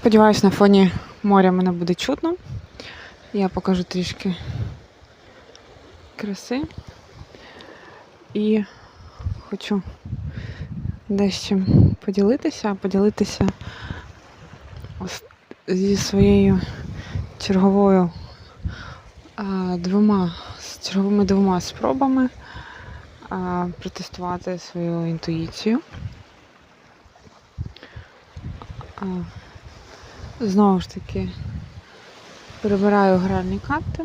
Сподіваюсь, на фоні моря мене буде чутно. Я покажу трішки краси. І хочу дещо поділитися, поділитися зі своєю черговою двома, з черговими двома спробами протестувати свою інтуїцію. Знову ж таки, перебираю гральні карти,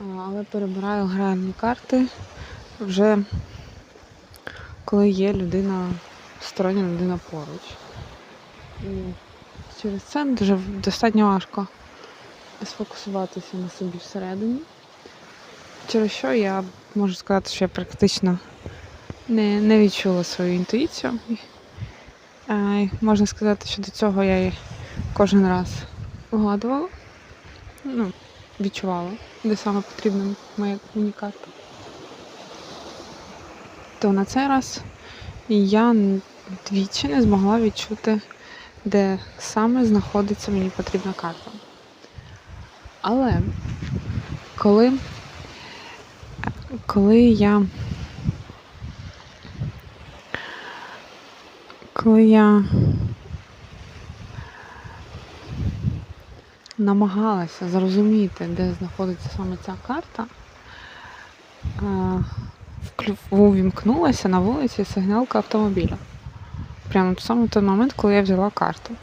але перебираю гральні карти вже коли є людина, стороння людина поруч. І через це дуже достатньо важко сфокусуватися на собі всередині. Через що я можу сказати, що я практично не, не відчула свою інтуїцію. Можна сказати, що до цього я кожен раз вгадувала, ну, відчувала, де саме потрібна моя мені карта. То на цей раз я двічі не змогла відчути, де саме знаходиться мені потрібна карта. Але коли, коли я коли я намагалася зрозуміти, де знаходиться саме ця карта, а, увімкнулася на вулиці сигналка автомобіля. Прямо в саме той момент, коли я взяла карту.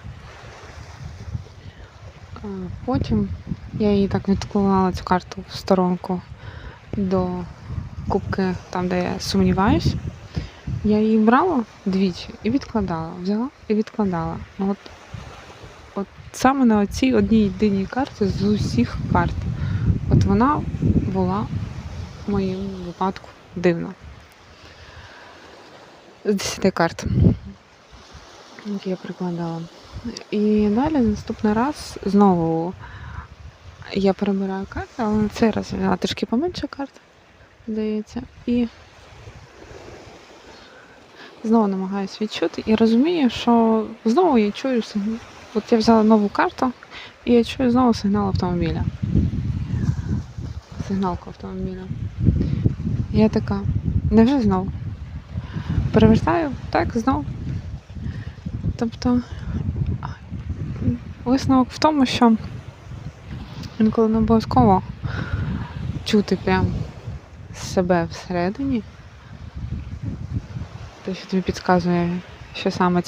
Потім я її так відклала цю карту в сторонку до кубки, там, де я сумніваюсь. Я її брала двічі і відкладала. Взяла і відкладала. От саме на цій одній єдиній карті з усіх карт. От вона була в моєму випадку дивна. З 10 карт, які я прикладала. І далі наступний раз знову я перебираю карти, але на цей раз я трішки поменше карт, здається. І знову намагаюся відчути і розумію, що знову я чую сигнал. От я взяла нову карту, і я чую знову сигнал автомобіля. Сигналку автомобіля. Я така, невже знову? Перевертаю, так, знову. Тобто висновок в тому, що інколи не обов'язково чути прям себе всередині. Те, що тобі підказує, що саме